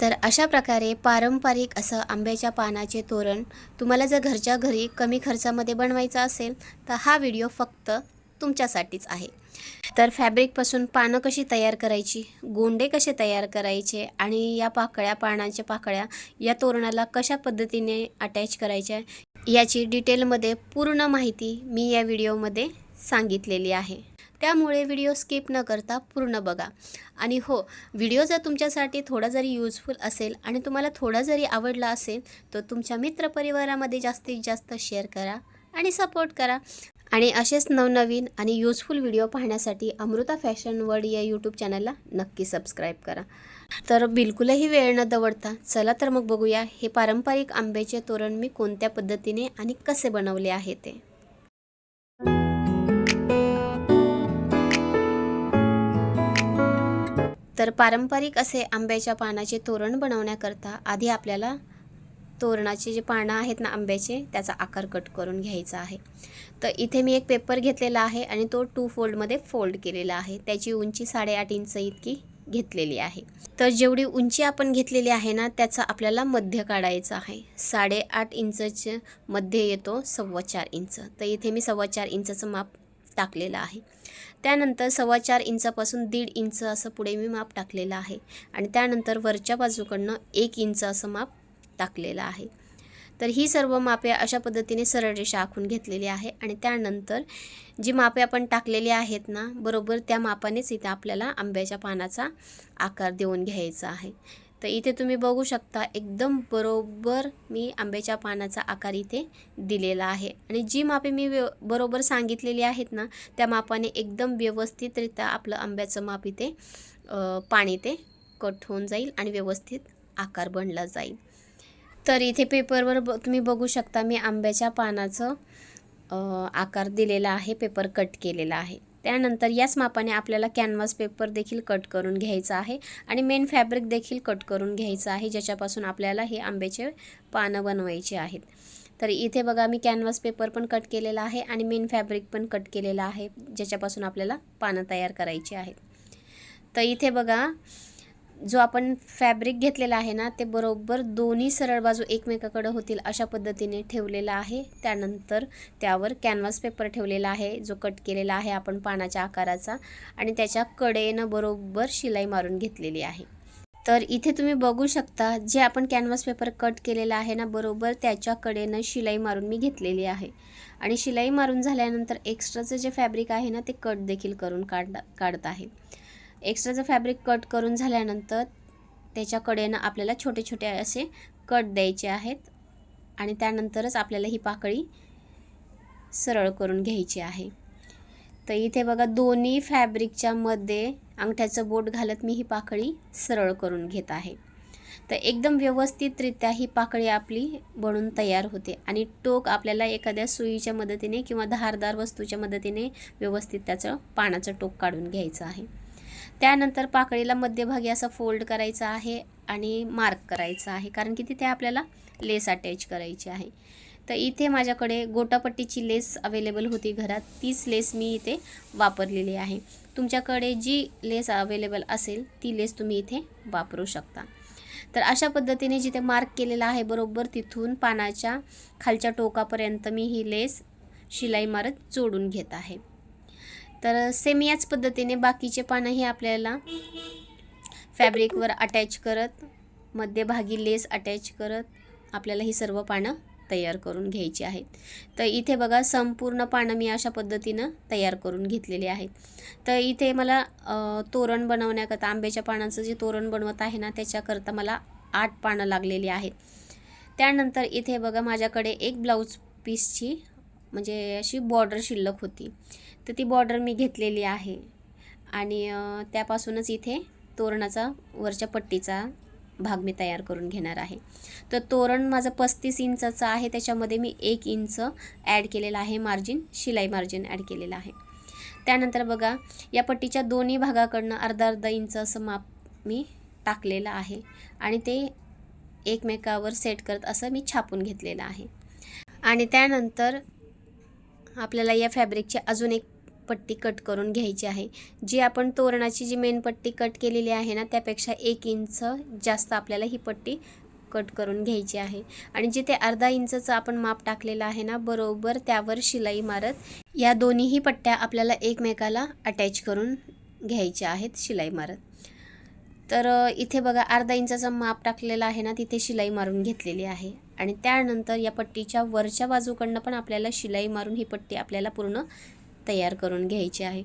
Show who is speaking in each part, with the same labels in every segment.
Speaker 1: तर अशा प्रकारे पारंपरिक असं आंब्याच्या पानाचे तोरण तुम्हाला जर घरच्या घरी कमी खर्चामध्ये बनवायचं असेल तर हा व्हिडिओ फक्त तुमच्यासाठीच आहे. तर फॅब्रिकपासून पानं कशी तयार करायची गोंडे कसे तयार करायचे आणि या पाकळ्या पानांच्या पाकळ्या या तोरणाला कशा पद्धतीने अटॅच करायच्या याची डिटेलमध्ये पूर्ण माहिती मी या व्हिडिओमध्ये सांगितलेली आहे. त्यामुळे व्हिडिओ स्किप न करता पूर्ण बघा. आणि हो व्हिडिओ जर तुमच्यासाठी थोडा जरी यूजफुल असेल आणि तुम्हाला थोडा जरी आवडला असेल तर तुमच्या मित्रपरिवारामध्ये जास्तीत जास्त शेअर करा आणि सपोर्ट करा. आणि असेच नवनवीन आणि यूजफुल व्हिडिओ पाहण्यासाठी अमृता फॅशन वर्ल्ड या यूट्यूब चॅनलला नक्की सबस्क्राईब करा. तर बिलकुलही वेळ न दवडता चला तर मग बघूया हे पारंपरिक आंब्याचे तोरण मी कोणत्या पद्धतीने आणि कसे बनवले आहे ते. तर पारंपरिक असे आंब्याच्या पानाचे तोरण बनवण्याकरता आधी आपल्याला तोरणाचे जे पानं आहेत ना आंब्याचे त्याचा आकार कट करून घ्यायचा आहे. तर इथे मी एक पेपर घेतलेला आहे आणि तो टू फोल्डमध्ये फोल्ड केलेला आहे. त्याची उंची साडेआठ इंच इतकी घेतलेली आहे. तर जेवढी उंची आपण घेतलेली आहे ना त्याचा आपल्याला मध्य काढायचा आहे. साडेआठ इंचचे मध्ये येतो सव्वा चार इंच. तर इथे मी सव्वा चार इंचचं माप टाकलेलं आहे. त्यानंतर सव्वा चार इंचापासून दीड इंच असं पुढे मी माप टाकलेलं आहे. आणि त्यानंतर वरच्या बाजूकडनं एक इंच असं माप टाकलेलं आहे. तर ही सर्व मापे अशा पद्धतीने सरळ रेषा आखून घेतलेली आहे. आणि त्यानंतर जी मापे आपण टाकलेली आहेत ना बरोबर त्या मापानेच इथे आपल्याला आंब्याच्या पानाचा आकार देऊन घ्यायचा आहे. तर इथे तुम्ही बघू शकता एकदम बरोबर मी आंब्याच्या पानाचा आकार इथे दिलेला आहे. आणि जी मापे मी व्य बरोबर सांगितलेली आहेत ना त्या मापाने एकदम व्यवस्थितरित्या आपलं आंब्याचं माप इथे पाणी ते कट होऊन जाईल आणि व्यवस्थित आकार बनला जाईल. तर इथे पेपरवर ब तुम्ही बघू शकता मी आंब्याच्या पानाचं आकार दिलेला आहे पेपर कट केलेला आहे. त्यानंतर याच मापाने आपल्याला कॅनव्हास पेपर देखील कट करून घ्यायचा आहे. आणि मेन फॅब्रिक देखील कट करून घ्यायचं आहे ज्याच्यापासून आपल्याला हे आंब्याचे पानं बनवायचे आहेत. तर इथे बघा मी कॅनव्हास पेपर पण कट केलेला आहे आणि मेन फॅब्रिक पण कट केलेला आहे ज्याच्यापासून आपल्याला पानं तयार करायची आहेत. तर इथे बघा जो आपण फॅब्रिक घेतलेला आहे ना ते बरोबर दोन्ही सरळ बाजू एकमेकाकडे होतील अशा पद्धतीने ठेवलेला आहे. त्यानंतर त्यावर कॅनव्हास पेपर ठेवलेला आहे जो कट केलेला आहे आपण पानाच्या आकाराचा. आणि त्याच्या कडेनं बरोबर शिलाई मारून घेतलेली आहे. तर इथे तुम्ही बघू शकता जे आपण कॅनव्हास पेपर कट केलेला आहे ना बरोबर त्याच्या कडेनं शिलाई मारून मी घेतलेली आहे. आणि शिलाई मारून झाल्यानंतर एक्स्ट्राचं जे फॅब्रिक आहे ना ते कट देखील करून काढ काढत आहे. एक्स्ट्राचं फॅब्रिक कट करून झाल्यानंतर त्याच्याकडेनं आपल्याला छोटे छोटे असे कट द्यायचे आहेत. आणि त्यानंतरच आपल्याला ही पाकळी सरळ करून घ्यायची आहे. तर इथे बघा दोन्ही फॅब्रिकच्या मध्ये अंगठ्याचं बोट घालत मी ही पाकळी सरळ करून घेत आहे. तर एकदम व्यवस्थितरित्या ही पाकळी आपली बनून तयार होते. आणि टोक आपल्याला एखाद्या सुईच्या मदतीने किंवा धारदार वस्तूच्या मदतीने व्यवस्थित त्याचं पानाचं टोक काढून घ्यायचं आहे. त्यानंतर पाकळीला मध्यभागी असं फोल्ड करायचा आहे आणि मार्क करायचा आहे कारण की तिथे आपल्याला लेस अटॅच करायची आहे. तर इथे माझ्याकडे गोटापट्टीची लेस अवेलेबल होती घरात तीच लेस मी इथे वापरलेली आहे. तुमच्याकडे जी लेस अवेलेबल असेल ती लेस तुम्ही इथे वापरू शकता. तर अशा पद्धतीने जिथे मार्क केलेला आहे बरोबर तिथून पानाच्या खालच्या टोकापर्यंत मी ही लेस शिलाई मारत जोडून घेत आहे. तर सेम याच पद्धतीने बाकीचे पानंही आपल्याला फॅब्रिकवर अटॅच करत मध्यभागी लेस अटॅच करत आपल्याला ही सर्व पानं तयार करून घ्यायची आहेत. तर इथे बघा संपूर्ण पानं मी अशा पद्धतीनं तयार करून घेतलेली आहेत. तर इथे मला तोरण बनवण्याकरता आंब्याच्या पानांचं जे तोरण बनवत आहे ना त्याच्याकरता मला आठ पानं लागलेली आहेत. त्यानंतर इथे बघा माझ्याकडे एक ब्लाऊज पीसची म्हणजे अशी बॉर्डर शिल्लक होती. तर ती बॉर्डर मी घेतलेली आहे. आणि त्यापासूनच इथे तोरणाचा वरच्या पट्टीचा भाग मी तयार करून घेणार आहे. तर तोरण माझं पस्तीस इंचाचं आहे त्याच्यामध्ये मी एक इंच ॲड केलेलं आहे मार्जिन शिलाई मार्जिन ॲड केलेलं आहे. त्यानंतर बघा या पट्टीच्या दोन्ही भागाकडनं अर्धा अर्धा इंच असं माप मी टाकलेलं आहे. आणि ते एकमेकावर सेट करत असं मी छापून घेतलेलं आहे. आणि त्यानंतर आपल्याला या फॅब्रिकचे अजून एक पट्टी कट करून घ्यायची आहे. जी आपण तोरणाची जी मेन पट्टी कट केलेली आहे ना त्यापेक्षा एक इंच जास्त आपल्याला ही पट्टी कट करून घ्यायची आहे. आणि जिथे अर्धा इंचचं आपण माप टाकलेलं आहे ना बरोबर त्यावर शिलाई मारत या दोन्हीही पट्ट्या आपल्याला एकमेकाला अटॅच करून घ्यायच्या आहेत शिलाई मारत. तर इथे बघा अर्धा इंचाचं माप टाकलेलं आहे ना तिथे शिलाई मारून घेतलेली आहे. आणि त्यानंतर या पट्टीच्या वरच्या बाजूकडनं पण आपल्याला शिलाई मारून ही पट्टी आपल्याला पूर्ण तयार करून घ्यायची आहे.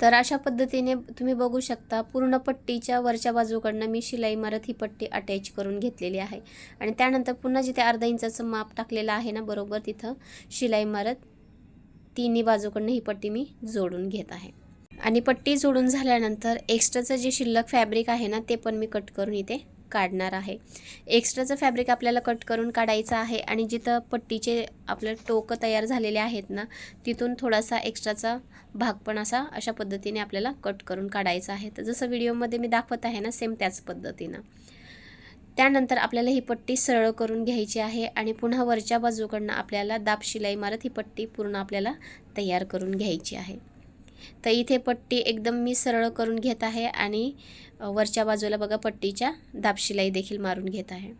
Speaker 1: तर अशा पद्धतीने तुम्ही बघू शकता पूर्ण पट्टीच्या वरच्या बाजूकडनं मी शिलाई मारत ही पट्टी अटॅच करून घेतलेली आहे. आणि त्यानंतर पुन्हा जिथे अर्धा इंचाचं माप टाकलेलं आहे ना बरोबर तिथं शिलाई मारत तिन्ही बाजूकडनं ही पट्टी मी जोडून घेत आहे. आणि पट्टी जोडून झाल्यानंतर एक्स्ट्राचं जे शिल्लक फॅब्रिक आहे ना ते पण मी कट करून इथे काढणार आहे. एक्स्ट्राचं फॅब्रिक आपल्याला कट करून काढायचं आहे आणि जिथं पट्टीचे आपलं टोकं तयार झालेले आहेत ना तिथून थोडासा एक्स्ट्राचा भाग पण असा अशा पद्धतीने आपल्याला कट करून काढायचा आहे. तर जसं व्हिडिओमध्ये मी दाखवत आहे ना सेम त्याच पद्धतीनं. त्यानंतर आपल्याला ही पट्टी सरळ करून घ्यायची आहे आणि पुन्हा वरच्या बाजूकडनं आपल्याला दाब शिलाई मारत ही पट्टी पूर्ण आपल्याला तयार करून घ्यायची आहे. तर इथे पट्टी एकदम मी सरळ करून घेत आहे आणि वरच्या बाजूला बघा पट्टीच्या दाब शिलाई देखील मारून घेत आहे.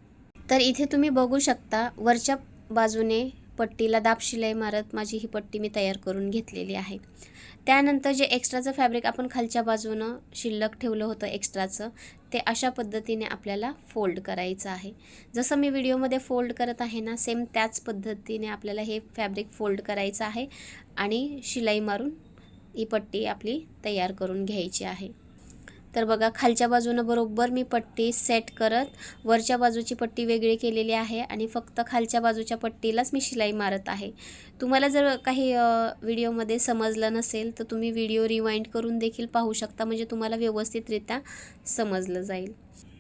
Speaker 1: तर इथे तुम्ही बघू शकता वरच्या बाजूने पट्टीला दाब शिलाई मारत माझी ही पट्टी मी तयार करून घेतलेली आहे. त्यानंतर जे एक्स्ट्राचं फॅब्रिक आपण खालच्या बाजूनं शिल्लक ठेवलं होतं एक्स्ट्राचं ते अशा पद्धतीने आपल्याला फोल्ड करायचं आहे. जसं मी व्हिडिओमध्ये फोल्ड करत आहे ना सेम त्याच पद्धतीने आपल्याला हे फॅब्रिक फोल्ड करायचं आहे आणि शिलाई मारून ही पट्टी आपली तयार करून घ्यायची आहे. तर बघा खालच्या बाजूनं बरोबर मी पट्टी सेट करत वरच्या बाजूची पट्टी वेगळी केलेली आहे आणि फक्त खालच्या बाजूच्या पट्टीलाच मी शिलाई मारत आहे. तुम्हाला जर काही व्हिडिओमध्ये समजलं नसेल तर तुम्ही व्हिडिओ रिवाइंड करून देखील पाहू शकता म्हणजे तुम्हाला व्यवस्थितरित्या समजलं जाईल.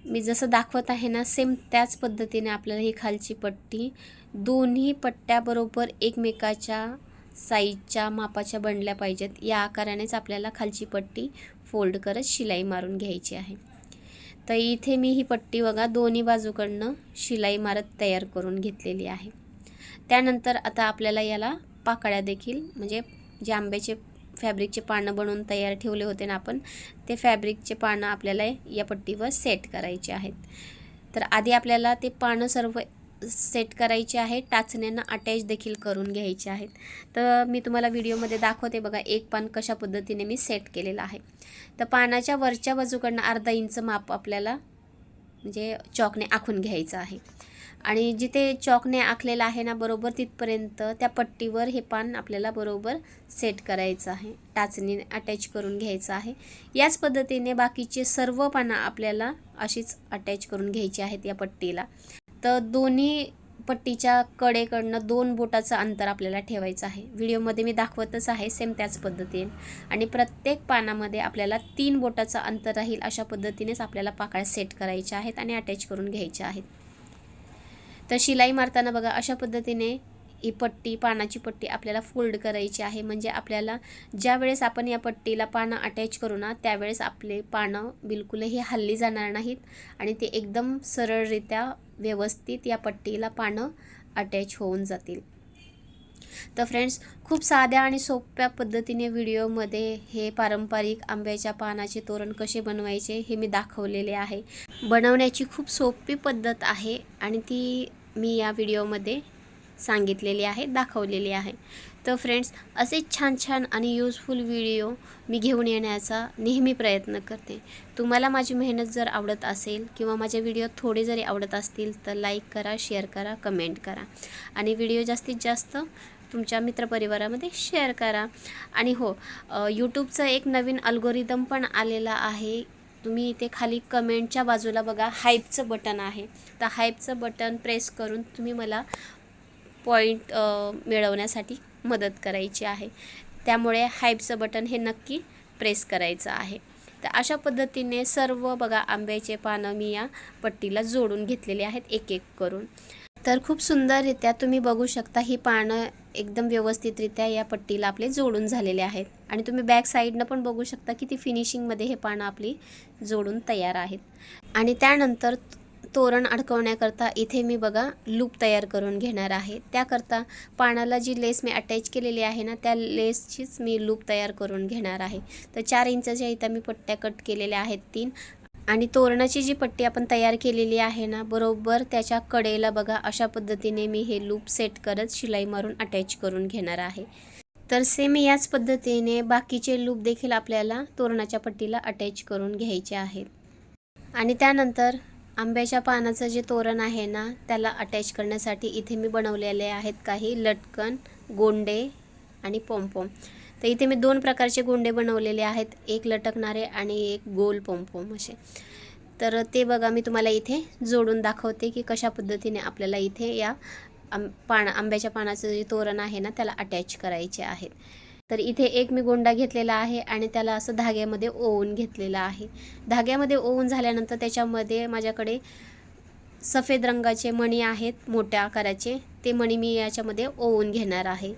Speaker 1: मी जसं दाखवत आहे ना सेम त्याच पद्धतीने आपल्याला ही खालची पट्टी दोन्ही पट्ट्याबरोबर एकमेकाच्या साईजच्या मापाच्या बनल्या पाहिजेत. या आकारानेच आपल्याला खालची पट्टी फोल्ड करत शिलाई मारून घ्यायची आहे. तर इथे मी ही पट्टी बघा दोन्ही बाजूकडनं शिलाई मारत तयार करून घेतलेली आहे. त्यानंतर आता आपल्याला याला पाकळ्या देखील म्हणजे जे आंब्याचे फॅब्रिकचे पानं बनवून तयार ठेवले होते ना आपण ते फॅब्रिकचे पानं आपल्याला या पट्टीवर सेट करायचे आहेत. तर आधी आपल्याला ते पानं सर्व सेट करायचे आहे. टाचण्यांना अटॅच देखील करून घ्यायचे आहेत. तर मी तुम्हाला व्हिडिओमध्ये दाखवते बघा एक पान कशा पद्धतीने मी सेट केलेलं आहे. तर पानाच्या वरच्या बाजूकडनं अर्धा इंच माप आपल्याला म्हणजे चॉकने आखून घ्यायचं आहे. आणि जिथे चॉकने आखलेलं आहे ना बरोबर तिथपर्यंत त्या पट्टीवर हे पान आपल्याला बरोबर सेट करायचं आहे. टाचणी अटॅच करून घ्यायचं आहे. याच पद्धतीने बाकीचे सर्व पानं आपल्याला अशीच अटॅच करून घ्यायची आहेत या पट्टीला. तर दोन्ही पट्टीच्या कडेकडनं दोन बोटाचं अंतर आपल्याला ठेवायचं आहे. व्हिडिओमध्ये मी दाखवतच आहे सेम त्याच पद्धतीने. आणि प्रत्येक पानामध्ये आपल्याला तीन बोटाचं अंतर राहील अशा पद्धतीनेच आपल्याला पाकळ्या सेट करायच्या आहेत आणि अटॅच करून घ्यायच्या आहेत. तर शिलाई मारताना बघा अशा पद्धतीने ही पट्टी पानाची पट्टी आपल्याला फोल्ड करायची आहे. म्हणजे आपल्याला ज्या वेळेस आपण या पट्टीला पानं अटॅच करू ना त्यावेळेस आपले पानं बिलकुलही हल्ली जाणार नाहीत आणि ते एकदम सरळरित्या व्यवस्थित या पट्टीला पानं अटॅच होऊन जातील. तर फ्रेंड्स खूप साध्या आणि सोप्या पद्धतीने व्हिडिओमध्ये हे पारंपरिक आंब्याच्या पानाचे तोरण कसे बनवायचे हे मी दाखवलेले आहे. बनवण्याची खूप सोपी पद्धत आहे आणि ती मी या व्हिडिओमध्ये सांगितलेली आहे दाखवलेली आहे. तर फ्रेंड्स असे छान छान आणि यूजफुल व्हिडिओ मी घेऊन येण्याचा नेहमी प्रयत्न करते. तुम्हाला माझी मेहनत जर आवडत असेल किंवा माझे व्हिडिओ थोडे जरी आवडत असतील तर लाईक करा शेअर करा कमेंट करा. आणि व्हिडिओ जास्तीत जास्त तुमच्या मित्रपरिवारामध्ये शेअर करा. आणि हो यूट्यूबचं एक नवीन अल्गोरिदम पण आलेला आहे. तुम्ही इथे खाली कमेंटच्या बाजूला बघा हाईपचं बटन आहे. तर हाईपचं बटन प्रेस करून तुम्ही मला पॉईंट मिळवण्यासाठी मदत करायची आहे. त्यामुळे हाईपचं बटन हे नक्की प्रेस करायचं आहे. तर अशा पद्धतीने सर्व बघा आंब्याचे पानं मी या पट्टीला जोडून घेतलेले आहेत एक एक करून. तर खूप सुंदररित्या तुम्ही बघू शकता ही पानं एकदम व्यवस्थितरित्या या पट्टीला आपले जोडून झालेले आहेत. आणि तुम्ही बॅक साईडनं पण बघू शकता की ती फिनिशिंगमध्ये हे पानं आपली जोडून तयार आहेत. आणि त्यानंतर तोरण अडकवण्याकरता इथे मी बघा लूप तयार करून घेणार आहे. त्याकरता पानाला जी लेस मी अटॅच केलेली आहे ना त्या लेसचीच मी लूप तयार करून घेणार आहे. तर चार इंचाच्या इथं मी पट्ट्या कट केलेल्या आहेत तीन. आणि तोरणाची जी पट्टी आपण तयार केलेली आहे ना बरोबर त्याच्या कडेला बघा अशा पद्धतीने मी हे लूप सेट करत शिलाई मारून अटॅच करून घेणार आहे. तर सेम याच पद्धतीने बाकीचे लूप देखील आपल्याला तोरणाच्या पट्टीला अटॅच करून घ्यायचे आहेत. आणि त्यानंतर आंब्याच्या पानाचं जे तोरण आहे ना त्याला अटॅच करण्यासाठी इथे मी बनवलेले आहेत काही लटकन गोंडे आणि पोमपोम. तर इथे मी दोन प्रकारचे गोंडे बनवलेले आहेत एक लटकणारे आणि एक गोल पोमपोम असे. तर ते बघा मी तुम्हाला इथे जोडून दाखवते की कशा पद्धतीने आपल्याला इथे या आं पान आंब्याच्या पानाचं जे तोरण आहे ना त्याला अटॅच करायचे आहेत. तर इथे एक मी गोंडा घेतलेला आहे आणि त्याला असं धाग्यामध्ये ओवून घेतलेला आहे. धाग्यामध्ये ओवून झाल्यानंतर त्याच्यामध्ये माझ्याकडे सफेद रंगाचे मणी आहेत मोठ्या आकाराचे. ते मणी मी याच्यामध्ये ओवून घेणार आहे.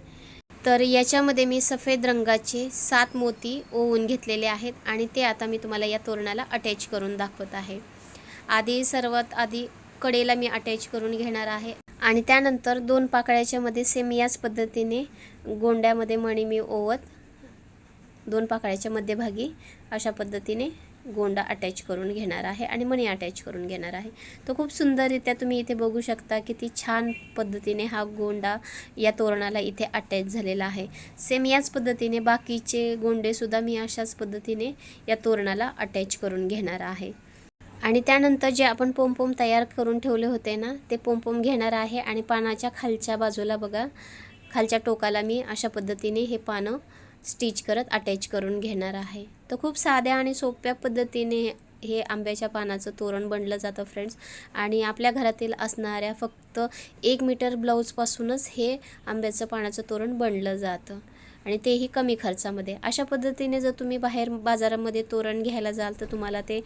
Speaker 1: तर याच्यामध्ये मी सफेद रंगाचे सात मोती ओवून घेतलेले आहेत आणि ते आता मी तुम्हाला या तोरणाला अटॅच करून दाखवत आहे. आधी सर्वात आधी कडेला मी अटॅच करून घेणार आहे. आणि त्यानंतर दोन पाकळ्याच्यामध्ये सेम याच पद्धतीने गोंड्यामध्ये मणी मी ओवत दोन पाकळ्याच्या मध्यभागी अशा पद्धतीने गोंडा अटॅच करून घेणार आहे आणि मणी अटॅच करून घेणार आहे. तो खूप सुंदररित्या तुम्ही इथे बघू शकता किती छान पद्धतीने हा गोंडा या तोरणाला इथे अटॅच झालेला आहे. सेम याच पद्धतीने बाकीचे गोंडेसुद्धा मी अशाच पद्धतीने या तोरणाला अटॅच करून घेणार आहे. आणि त्यानंतर जे आपण पोमपोम तयार करून ठेवले होते ना ते पोमपोम घेणार आहे आणि पानाच्या खालच्या बाजूला बघा खालच्या टोकाला मी अशा पद्धतीने हे पानं स्टिच करत अटॅच करून घेणार आहे. तर खूप साध्या आणि सोप्या पद्धतीने हे आंब्याच्या पानाचं तोरण बनलं जातं फ्रेंड्स आणि आपल्या घरातील असणाऱ्या फक्त एक मीटर ब्लाऊजपासूनच हे आंब्याचं पानाचं तोरण बनलं जातं. आणि तेही कमी खर्चामध्ये. अशा पद्धतीने जर तुम्ही बाहेर बाजारामध्ये तोरण घ्यायला जाल तर तुम्हाला ते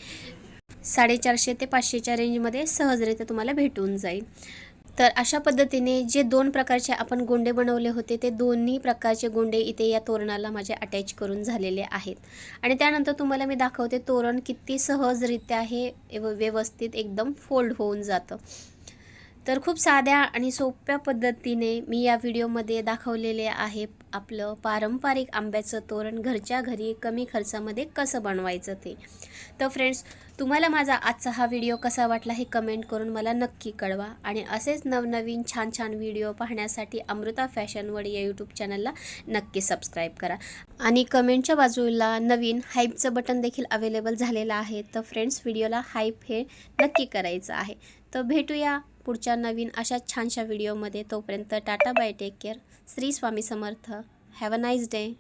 Speaker 1: साडेचारशे ते पाचशेच्या रेंजमध्ये सहजरित्या तुम्हाला भेटून जाईल. तर अशा पद्धतीने जे दोन प्रकारचे आपण गोंडे बनवले होते ते दोन्ही प्रकारचे गोंडे इथे या तोरणाला माझे अटॅच करून झालेले आहेत. आणि त्यानंतर तुम्हाला मी दाखवते तोरण किती सहजरित्या हे व्यवस्थित एकदम फोल्ड होऊन जातं. तर खूप साध्या आणि सोप्या पद्धतीने मी या व्हिडिओमध्ये दाखवलेले आहे आपलं पारंपरिक आंब्याचं तोरण घरच्या घरी कमी खर्चामध्ये कसं बनवायचं ते. तर फ्रेंड्स तुम्हाला माझा आजचा हा व्हिडिओ कसा वाटला हे कमेंट करून मला नक्की कळवा. आणि असेच नवनवीन छान छान व्हिडिओ पाहण्यासाठी अमृता फॅशनवड या यूट्यूब चॅनलला नक्की सबस्क्राईब करा. आणि कमेंटच्या बाजूला नवीन हाईपचं बटन देखील अवेलेबल झालेलं आहे. तर फ्रेंड्स व्हिडिओला हाईप हे नक्की करायचं आहे. तर भेटूया पुढच्या नवीन अशा छानशा व्हिडिओमध्ये तोपर्यंत tata bye take care. Shri Swami Samarth. Have a nice day